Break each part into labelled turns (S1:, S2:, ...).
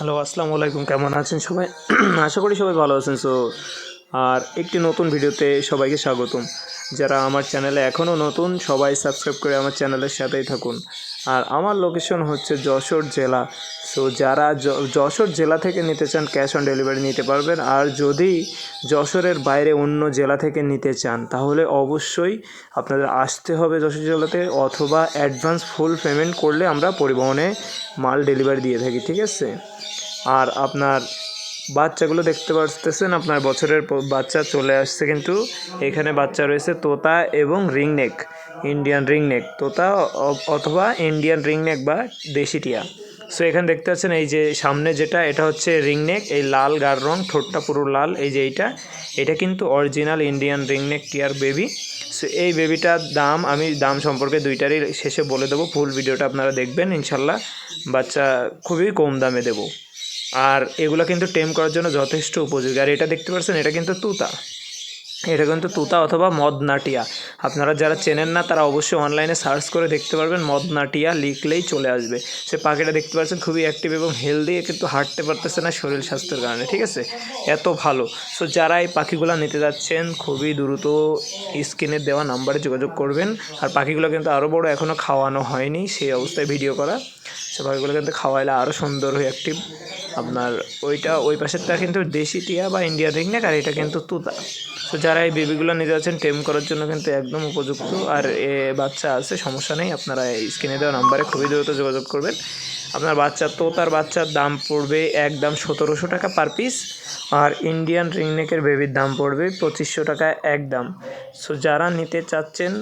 S1: Hello আসসালামু আলাইকুম। কেমন আছেন সবাই? আশা করি সবাই ভালো আছেন। সো আর একটি নতুন ভিডিওতে সবাইকে স্বাগতম। যারা আমার চ্যানেলে এখনও নতুন, সবাই সাবস্ক্রাইব করে আমার চ্যানেলের সাথেই থাকুন। আর আমার লোকেশন হচ্ছে যশোর জেলা। সো যারা যশোর জেলা থেকে নিতে চান, ক্যাশ অন ডেলিভারি নিতে পারবেন। আর যদি যশোরের বাইরে অন্য জেলা থেকে নিতে চান, তাহলে অবশ্যই আপনাদের আসতে হবে যশোর জেলাতে অথবা অ্যাডভান্স ফুল পেমেন্ট করলে আমরা পরিবহনে মাল ডেলিভারি দিয়ে থাকি, ঠিক আছে? আর আপনার বাচ্চাগুলো দেখতে পারতেছেন, আপনার বছরের বাচ্চা চলে আসছে কিন্তু এখানে বাচ্চা রয়েছে তোতা এবং রিংনেক, ইন্ডিয়ান রিংনেক, তোতা অথবা ইন্ডিয়ান রিংনেক বা দেশি টিয়া। সো এখানে দেখতে পাচ্ছেন এই যে সামনে যেটা, এটা হচ্ছে রিংনেক, এই লাল গাঢ় রং, ঠোঁটটা পুরো লাল, এই যে এইটা, এটা কিন্তু অরিজিনাল ইন্ডিয়ান রিংনেক টিয়ার বেবি। সো এই বেবিটার দাম আমি, দাম সম্পর্কে দুইটারই শেষে বলে দেবো, ফুল ভিডিওটা আপনারা দেখবেন, ইনশাল্লাহ বাচ্চা খুবই কম দামে দেবো। আর এগুলো কিন্তু টেম করার জন্য যথেষ্ট উপযোগী। আর এটা দেখতে পাচ্ছেন, এটা কিন্তু তুতা। এটা কিন্তু তুতা অথবা মদনাটিয়া। আপনারা যারা চেনেন না, তারা অবশ্যই অনলাইনে সার্চ করে দেখতে পারবেন, মদনাটিয়া লিখলেই চলে আসবে। সে পাখিটা দেখতে পাচ্ছেন, খুবই অ্যাক্টিভ এবং হেলদি কিন্তু হাঁটতে পারতেছে না শরীর স্বাস্থ্যের কারণে, ঠিক আছে? এত ভালো। সো যারা এই পাখিগুলো নিতে যাচ্ছেন, খুবই দ্রুত স্ক্রিনে দেওয়া নাম্বারে যোগাযোগ করবেন। আর পাখিগুলো কিন্তু আরও বড় এখনও খাওয়ানো হয়নি, সেই অবস্থায় ভিডিও করা। সে পাখিগুলো কিন্তু খাওয়াইলে আরও সুন্দর হয়ে অ্যাক্টিভ আপনার ওইটা, ওই পাশেরটা কিন্তু দেশি টিয়া বা ইন্ডিয়ান রিংনেক আর এটা কিন্তু তুতা। তো যারা এই বেবিগুলো নিতে যাচ্ছেন টেম করার জন্য কিন্তু একদম উপযুক্ত। আর এ বাচ্চা আছে, সমস্যা নেই, আপনারা স্ক্রিনে দেওয়া নাম্বারে খুবই দ্রুত যোগাযোগ করবেন। আপনার বাচ্চা, তোতার বাচ্চার দাম পড়বে একদম সতেরোশো টাকা পার পিস আর ইন্ডিয়ান রিংনেকের বেবির দাম পড়বে পঁচিশশো টাকা একদম। সো যারা নিতে চাচ্ছেন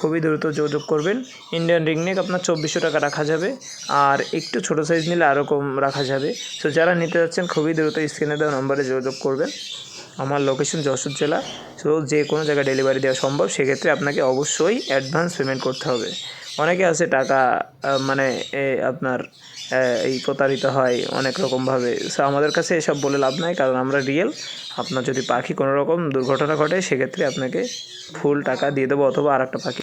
S1: খুবই দ্রুত যোগাযোগ করবেন। ইন্ডিয়ান রিংনেক আপনার চব্বিশশো টাকা রাখা যাবে আর একটু ছোটো সাইজ নিলে আরও কম রাখা যাবে। সো যারা নিতে যাচ্ছেন, খুবই দ্রুত স্ক্রিনে দেওয়া নম্বরে যোগাযোগ করবেন। আমার লোকেশন যশোর জেলা। সো যে কোনো জায়গায় ডেলিভারি দেওয়া সম্ভব, সেক্ষেত্রে আপনাকে অবশ্যই অ্যাডভান্স পেমেন্ট করতে হবে। অনেকে আছে টাকা মানে আপনার এই প্রতারিত হয় অনেক রকমভাবে। সো আমাদের কাছে এসব বলে লাভ নাই, কারণ আমরা রিয়েল আপনার যদি পাখি কোনো রকম দুর্ঘটনা ঘটে, সেক্ষেত্রে আপনাকে ফুল টাকা দিয়ে দেবো অথবা আর একটা পাখি